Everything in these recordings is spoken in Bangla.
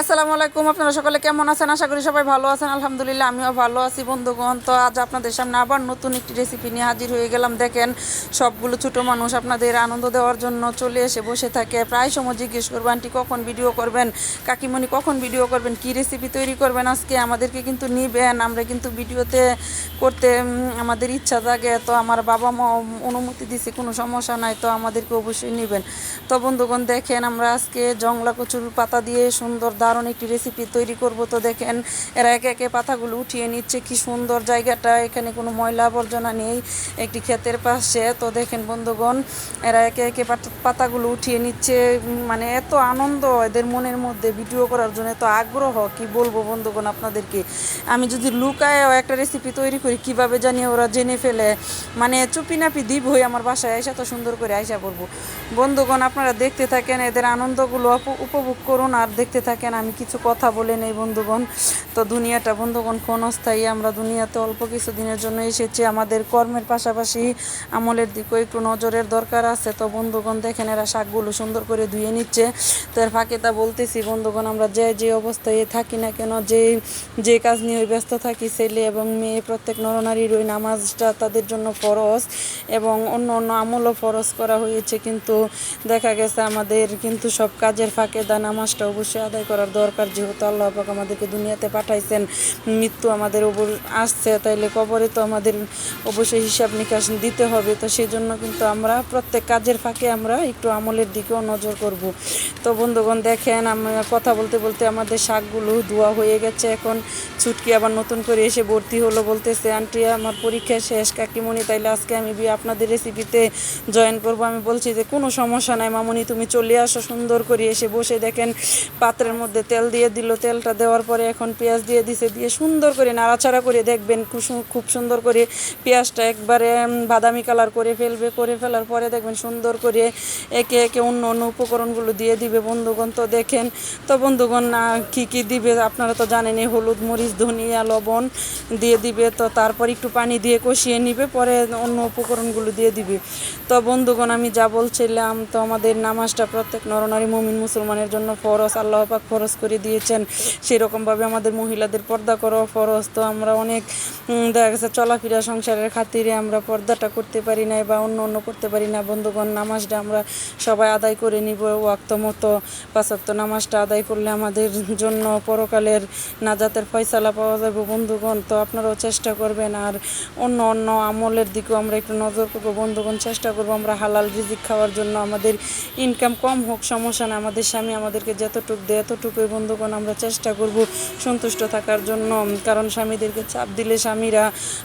আসসালামু আলাইকুম, আপনারা সকলে কেমন আছেন? আশা করি সবাই ভালো আছেন। আলহামদুলিল্লাহ, আমিও ভালো আছি। বন্ধুগণ, তো আজ আপনাদের সামনে আবার নতুন একটি রেসিপি নিয়ে হাজির হয়ে গেলাম। দেখেন, সবগুলো ছোট মানুষ আপনাদের আনন্দ দেওয়ার জন্য চলে এসে বসে থাকে। প্রায় সময় জিজ্ঞেস করব, আন্টি, কখন ভিডিও করবেন? কাকিমণি কখন ভিডিও করবেন? কি রেসিপি তৈরি করবেন আজকে? আমাদেরকে কিন্তু নিবেন। আমরা কিন্তু ভিডিওতে করতে আমাদের ইচ্ছা থাকে তো আমার বাবা মা অনুমতি দিছে, কোনো সমস্যা নাই। তো আমাদেরকে অবশ্যই নেবেন। তো বন্ধুগণ, দেখেন, আমরা আজকে জংলা কচুর পাতা দিয়ে সুন্দর দারুণ একটি রেসিপি তৈরি করব। তো দেখেন, এরা একে একে পাতাগুলো উঠিয়ে নিচ্ছে। কি সুন্দর জায়গাটা। এখানে কোনো ময়লা আবর্জনা নেই, একটি ক্ষেতের পাশে। তো দেখেন বন্ধুগণ, এরা একে একে পাত- পাতাগুলো উঠিয়ে নিচ্ছে। মানে এত আনন্দ, এদের মনের মধ্যে ভিডিও করার জন্য এত আগ্রহ। কি বলব বন্ধুগণ আপনাদেরকে? আমি যদি লুকায়ও একটা রেসিপি তৈরি করি, কীভাবে জানি ওরা জেনে ফেলে। মানে চুপি নাপি দিব হয়ে আমার বাসায়, এসে তো সুন্দর করে আইসা করব বন্ধুগণ, আপনারা দেখতে থাকেন, এদের আনন্দগুলো উপভোগ করুন আর দেখতে থাকেন আমি কিছু কথা বলে নেই বন্ধুগণ। তো দুনিয়াটা বন্ধুগণ ক্ষণস্থায়ী আমরা দুনিয়াতে অল্প কিছু দিনের জন্য এসেছি। আমাদের কর্মের পাশাপাশি আমলের দিকেও একটু নজরের দরকার আছে। তো বন্ধুগণ দেখেন, এরা শাকগুলো সুন্দর করে ধুয়ে নিচ্ছে। তো এর ফাঁকে তা বলতেছি, বন্ধুগণ, আমরা যে যে অবস্থায় থাকি না কেন, যে যে কাজ নিয়ে ব্যস্ত থাকি, ছেলে এবং মেয়ে, প্রত্যেক নরনারীর ওই নামাজটা তাদের জন্য ফরজ এবং অন্য অন্য আমলও ফরজ করা হয়েছে। কিন্তু দেখা গেছে আমাদের কিন্তু সব কাজের ফাঁকে দা নামাজটা অবশ্যই আদায় করার দরকার। যেহেতু আল্লাহ পাক আমাদেরকে দুনিয়াতে পাঠাইছেন, মৃত্যু আমাদের ওপর আসছে, তাইলে কবরে তো আমাদের অবশ্যই হিসাব নিকাশ দিতে হবে। তো সেই জন্য কিন্তু আমরা প্রত্যেক কাজের ফাঁকে আমরা একটু আমলের দিকেও নজর করব। তো বন্ধুগণ, দেখেন আমরা কথা বলতে বলতে আমাদের শাকগুলো ধোয়া হয়ে গেছে। এখন ছুটকি আবার নতুন করে এসে ভর্তি হলো বলতেছে, আন্টি, আমার পরীক্ষা শেষ, কাকিমণি, তাইলে আজকে আমি আপনাদের রেসিপিতে জয়েন করব। আমি বলছি যে, কোনো সমস্যা নাই, মামনি, তুমি চলে আসো সুন্দর করে এসে বসে দেখেন, পাত্রের মধ্যে তেল দিয়ে দিল, তেলটা দেওয়ার পরে এখন পেঁয়াজ দিয়ে দিছে, দিয়ে সুন্দর করে নাড়াচাড়া করে দেখবেন খুব সুন্দর করে পেঁয়াজটা একবারে বাদামি কালার করে ফেলবে, করে ফেলার পরে দেখবেন সুন্দর করে একে একে অন্য অন্য উপকরণগুলো দিয়ে দিবে বন্ধুগণ। তো দেখেন, তো বন্ধুগণ না কী কী দিবে আপনারা তো জানেনই হলুদ, মরিচ, ধনিয়া, লবণ দিয়ে দিবে, তো তারপর একটু পানি দিয়ে কষিয়ে নিবে, পরে অন্য উপকরণগুলো দিয়ে দিবে। তো বন্ধুগণ, আমি যা বলছিলাম, তো আমাদের নামাজটা প্রত্যেক নরনারী মুমিন মুসলমানের জন্য ফরস আল্লাহ পাক ফরজ করে দিয়েছেন। সেরকমভাবে আমাদের মহিলাদের পর্দা করা ফরজ। তো আমরা অনেক দেখা গেছে চলাফেরা সংসারের খাতিরে আমরা পর্দাটা করতে পারি না বা অন্য অন্য করতে পারি না। বন্ধুগণ, নামাজটা আমরা সবাই আদায় করে নিব ওয়াক্ত মতো। পাঁচক্ত নামাজটা আদায় করলে আমাদের জন্য পরকালের নাজাতের ফয়সালা পাওয়া যাবে বন্ধুগণ। তো আপনারাও চেষ্টা করবেন। আর অন্য অন্য আমলের দিকেও আমরা একটু নজর করব। বন্ধুগণ, চেষ্টা করব আমরা হালাল রিজিক খাওয়ার জন্য। আমাদের ইনকাম কম হোক, সমস্যা না আমাদের স্বামী আমাদেরকে যতটুক দেয় এতটুকুই বন্ধুগণ, আমরা চেষ্টা করব সন্তুষ্ট থাকার জন্য। কারণ স্বামীদেরকে চাপ দিলে স্বামীরা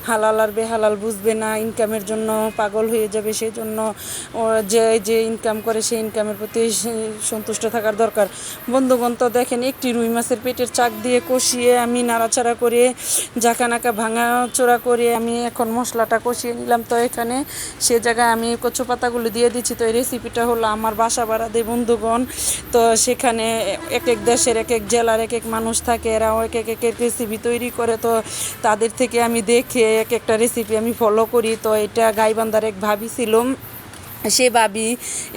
হালাল আর বেহালাল বুঝবে না ইনকামের জন্য পাগল হয়ে যাবে। সেই জন্য যে যে ইনকাম করে, সেই ইনকামের প্রতি সন্তুষ্ট থাকার দরকার। বন্ধুগণ, তো দেখেন, একটি রুই মাছের পেটের চাক দিয়ে কষিয়ে আমি নাড়াচাড়া করে জাকানাকা ভাঙা চোরা করে আমি এখন মশলাটা কষিয়ে নিলাম। তো এখানে সে জায়গায় আমি কচু পাতাগুলো দিয়ে দিচ্ছি। তো এই রেসিপিটা হলো আমার বাসা বাড়াতে বন্ধুগণ। তো সেখানে এক এক দেশের এক এক জেলার এক এক মানুষ থাকে এরা এক এক এক রেসিপি তৈরি করে। তো তাদের থেকে আমি দেখে এক একটা রেসিপি আমি ফলো করি। তো এটা গাইবান্ধার এক ভাবি ছিল। সে ভাবি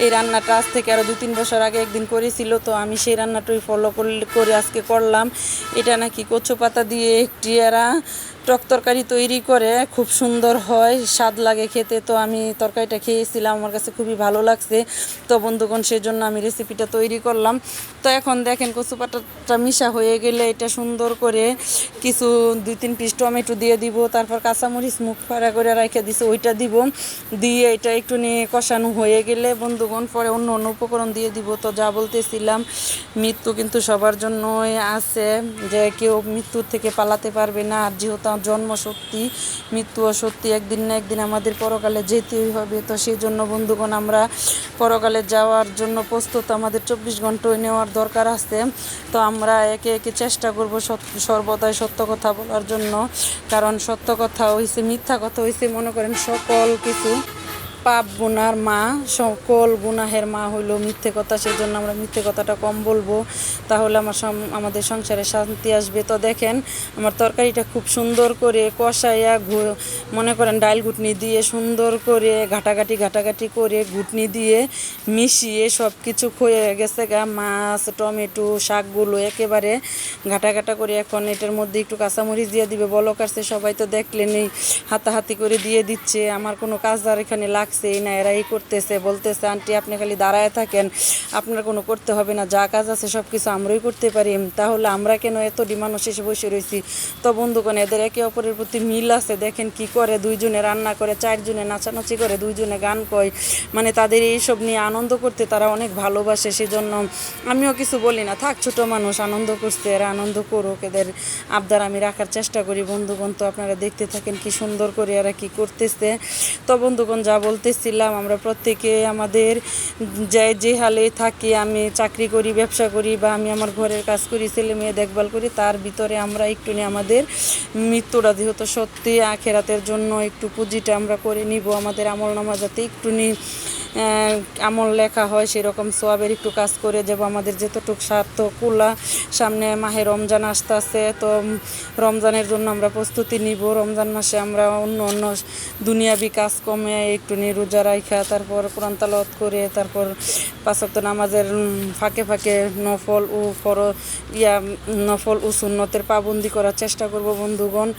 এই রান্নাটা আজ থেকে আরও দু তিন বছর আগে একদিন করেছিল, তো আমি সেই রান্নাটাই ফলো করে আজকে করলাম। এটা নাকি কচু পাতা দিয়ে একটি এরা টক তরকারি তৈরি করে, খুব সুন্দর হয়, স্বাদ লাগে খেতে। তো আমি তরকারিটা খেয়েছিলাম, আমার কাছে খুবই ভালো লাগছে। তো বন্ধুগণ, সেজন্য আমি রেসিপিটা তৈরি করলাম। তো এখন দেখেন কচু পাতাটা মিশা হয়ে গেলে এটা সুন্দর করে কিছু দুই তিন পিস টমেটো দিয়ে দিব, তারপর কাঁচামরিচ মুখ ফাড়া করে রেখে দিছে, ওইটা দিব। দিয়ে এটা একটু নিয়ে কষানো হয়ে গেলে বন্ধুগণ, পরে অন্য অন্য উপকরণ দিয়ে দিব। তো যা বলতেছিলাম, মৃত্যু কিন্তু সবার জন্যই আছে, যে কেউ মৃত্যুর থেকে পালাতে পারবে না। আর যেহেতু জন্ম সত্যি, মৃত্যুও সত্যি, একদিন না একদিন আমাদের পরকালে যেতেই হবে। তো সেই জন্য বন্ধুগণ, আমরা পরকালে যাওয়ার জন্য প্রস্তুত। আমাদের চব্বিশ ঘন্টায় নেওয়ার দরকার আছে। তো আমরা একে একে চেষ্টা করব সর্বদাই সত্য কথা বলার জন্য। কারণ সত্য কথা হয়েছে মিথ্যা কথা হয়েছে মনে করেন সকল কিছু। পাপ গুনার মা, সকল গুনাহের মা হইল মিথ্যে কথা সেই জন্য আমরা মিথ্যে কথাটা কম বলব। তাহলে আমার আমাদের সংসারে শান্তি আসবে। তো দেখেন, আমার তরকারিটা খুব সুন্দর করে কষাইয়া ঘু- মনে করেন ডাল ঘুটনি দিয়ে সুন্দর করে ঘাটাঘাটি ঘাটাঘাটি করে ঘুটনি দিয়ে মিশিয়ে সব কিছু হয়ে গেছে গা। মাছ, টমেটো, শাকগুলো একেবারে ঘাটা ঘাটা করে এখন এটার মধ্যে একটু কাঁচামরিচ দিয়ে দিবে। বলক আসছে, সবাই তো দেখলেনই হাতাহাতি করে দিয়ে দিচ্ছে। আমার কোনো কাজ আর এখানে লাগছেই না এরা এই করতেছে, বলতেছে, আন্টি, আপনি খালি দাঁড়ায় থাকেন, আপনার কোনো করতে হবে না, যা কাজ আছে সব কিছু আমরাই করতে পারি। তাহলে আমরা কেন এত মানুষ এসে বসে রয়েছি তো বন্ধুগণ, এদের একে অপরের প্রতি মিল আছে, দেখেন কি করে, দুইজনে রান্না করে, চারজনে নাচানাচি করে, দুইজনে গান কয়। মানে তাদের এইসব নিয়ে আনন্দ করতে তারা অনেক ভালোবাসে, সেজন্য আমিও কিছু বলি না। থাক, ছোট মানুষ, আনন্দ করছে, এরা আনন্দ করুক, এদের আবদার আমি রাখার চেষ্টা করি। বন্ধুগণ, তো আপনারা দেখতে থাকেন কি সুন্দর করে এরা কি করতেছে। তো বন্ধুগণ, যা বলতেছিলাম, আমরা প্রত্যেকে আমাদের যে যে হালে থাকি, আমি চাকরি করি, ব্যবসা করি বা আমি আমার ঘরের কাজ করি, ছেলে মেয়ে দেখভাল করি, তার ভিতরে আমরা একটু আমাদের মৃত্যুটা যেহেতু সত্যি আখেরাতের জন্য একটু পুঁজিটা আমরা করে নিব, আমাদের আমল নামা যাতে একটু আমল লেখা হয়, সেরকম সোয়াবের একটু কাজ করে যাব। আমাদের যেতটুক কুলা সামনে মাহে রমজান আসতেছে, তো রমজানের জন্য আমরা প্রস্তুতি নিব। রমজান মাসে আমরা অন্য অন্য দুনিয়াবি কাজ কমে একটু নি রোজা রাইখা, তারপর কোরআন তালাওয়াত করে, তারপর পাঁচক্ত নামাজের ফাঁকে ফাঁকে নফল ও ফর, ইয়া, নফল ও সুন্নতের পাবন্দি করার চেষ্টা করব বন্ধুগণ।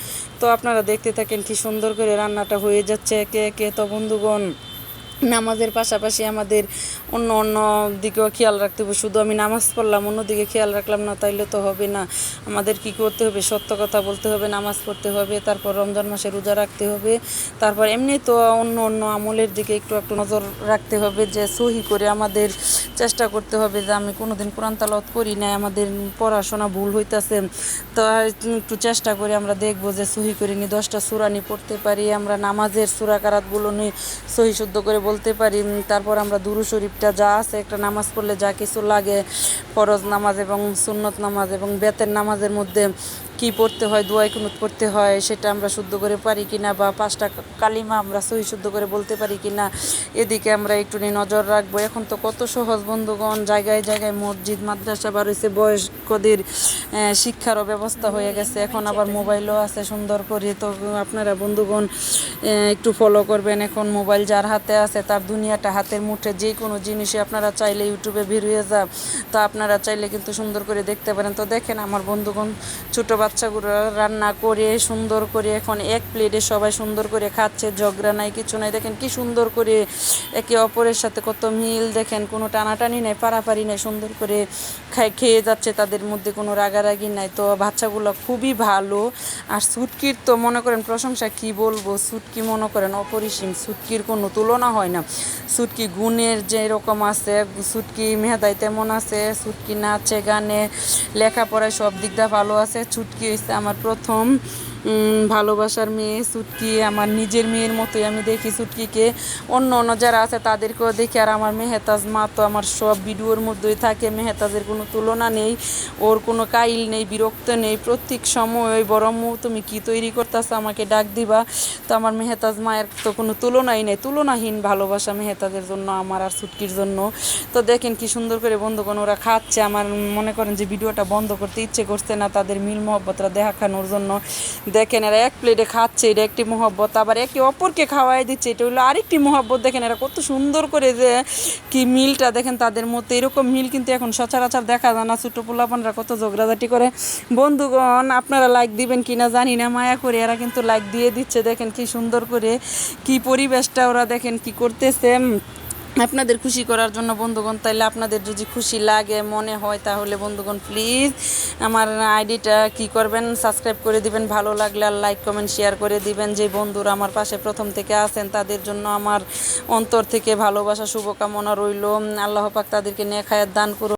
তো আপনারা দেখতে থাকেন কি সুন্দর করে রান্নাটা হয়ে যাচ্ছে, কে কে তো বন্ধুগণ? নামাজের পাশাপাশি আমাদের অন্য অন্য দিকেও খেয়াল রাখতে হবে। শুধু আমি নামাজ পড়লাম, অন্যদিকে খেয়াল রাখলাম না, তাইলে তো হবে না। আমাদের কি করতে হবে? সত্য কথা বলতে হবে, নামাজ পড়তে হবে, তারপর রমজান মাসে রোজা রাখতে হবে। তারপর এমনি তো অন্য অন্য আমলের দিকে একটু একটু নজর রাখতে হবে যে, সহি করে আমাদের চেষ্টা করতে হবে যে, আমি কোনোদিন কোরআন তালাওয়াত করি না আমাদের পড়াশোনা ভুল হইতাছে। তো একটু চেষ্টা করে আমরা দেখব যে, সহি করে নি, দশটা সুরানি পড়তে পারি। আমরা নামাজের সুরাকারাতগুলো নিয়ে সহি শুদ্ধ করে বলতে পারি তারপর আমরা দুরু শরীফটা যা আছে, একটা নামাজ পড়লে যা কিছু লাগে, ফরজ নামাজ এবং সুন্নত নামাজ এবং বেতের নামাজের মধ্যে কি পড়তে হয় দোয়াই কুনুত পড়তে হয়, সেটা আমরা শুদ্ধ করে পারি কিনা বা পাঁচটা কালিমা আমরা সহি শুদ্ধ করে বলতে পারি কিনা, এদিকে আমরা একটু নজর রাখব। এখন তো কত সহজ বন্ধুগণ, জায়গায় জায়গায় মসজিদ, মাদ্রাসা, বা রয়েছে বয়স্কদের শিক্ষারও ব্যবস্থা হয়ে গেছে। এখন আবার মোবাইলও আছে সুন্দর করে, তো আপনারা বন্ধুগণ একটু ফলো করবেন। এখন মোবাইল যার হাতে আছে তার দুনিয়াটা হাতের মুঠে যে কোনো জিনিসে আপনারা চাইলে ইউটিউবে বের হয়ে যা তো আপনারা চাইলে কিন্তু সুন্দর করে দেখতে পারেন। তো দেখেন আমার বন্ধুগণ, ছোট বাচ্চাগুলো রান্না করে, সুন্দর করে এখন এক প্লেটে সবাই সুন্দর করে খাচ্ছে, ঝগড়া নাই, কিছু নাই। দেখেন কি সুন্দর করে একে অপরের সাথে কত মিল। দেখেন কোনো টানাটানি নাই, পারাপারি নাই, সুন্দর করে খাই খেয়ে যাচ্ছে, তাদের মধ্যে কোনো রাগারাগি নাই। তো বাচ্চাগুলো খুবই ভালো। আর সুটকির তো মনে করেন প্রশংসা, কি বলব? সুটকি মনে করেন অপরিসীম। সুটকির কোনো তুলনা হয় না। সুটকি গুণের যেরকম আছে, সুটকি মেহাদাই তেমন আছে, সুটকি নাচে, গানে, লেখাপড়ায় সব দিকটা ভালো আছে। ছুটকি হয়েছে আমার প্রথম ভালোবাসার মেয়ে সুটকি, আমার নিজের মেয়ের মতোই আমি দেখি সুটকিকে। অন্য অন্য যারা আছে তাদেরকেও দেখি, আর আমার মেহতাজ মা তো আমার সব ভিডিওর মধ্যেই থাকে, মেহতাজের কোনো তুলনা নেই, ওর কোনো কাইল নেই, বিরক্ত নেই। প্রত্যেক সময় ওই বরং তুমি কি তৈরি করতেছো? আমাকে ডাক দিবা। তো আমার মেহতাজ মায়ের তো কোনো তুলনাই নেই, তুলনাহীন ভালোবাসা মেহতাজের জন্য, আমার আর সুটকির জন্য। তো দেখেন কি সুন্দর করে বন্ধুগণ ওরা খাচ্ছে। আমার মনে করেন যে ভিডিওটা বন্ধ করতে ইচ্ছে করছে না তাদের মিল মহব্বতরা দেখানোর জন্য। দেখেন এরা এক প্লেটে খাচ্ছে, এটা একটি মহব্বত, আবার একে অপরকে খাওয়াই দিচ্ছে, এটা হলো আরেকটি মহব্বত। দেখেন এরা কত সুন্দর করে যে কি মিলটা দেখেন তাদের মধ্যে, এরকম মিল কিন্তু এখন সচরাচর দেখা যায় না, ছোটো পোলাপানরা কত ঝগড়াঝাটি করে। বন্ধুগণ, আপনারা লাইক দিবেন কি না জানি না, মায়া করে এরা কিন্তু লাইক দিয়ে দিচ্ছে, দেখেন কি সুন্দর করে, কি পরিবেশটা ওরা দেখেন কি করতেছে। আপনাদের খুশি করার জন্য বন্ধুগণ, তাইলে আপনাদের যদি খুশি লাগে, মনে হয়, তাহলে বন্ধুগণ প্লিজ আমার আইডিটা কি করবেন? সাবস্ক্রাইব করে দিবেন। ভালো লাগলে আর লাইক কমেন্ট শেয়ার করে দিবেন। যে বন্ধুরা আমার পাশে প্রথম থেকে আছেন, তাদের জন্য আমার অন্তর থেকে ভালোবাসা, শুভকামনা রইল। আল্লাহ পাক তাদেরকে নেখায়াত দান করুন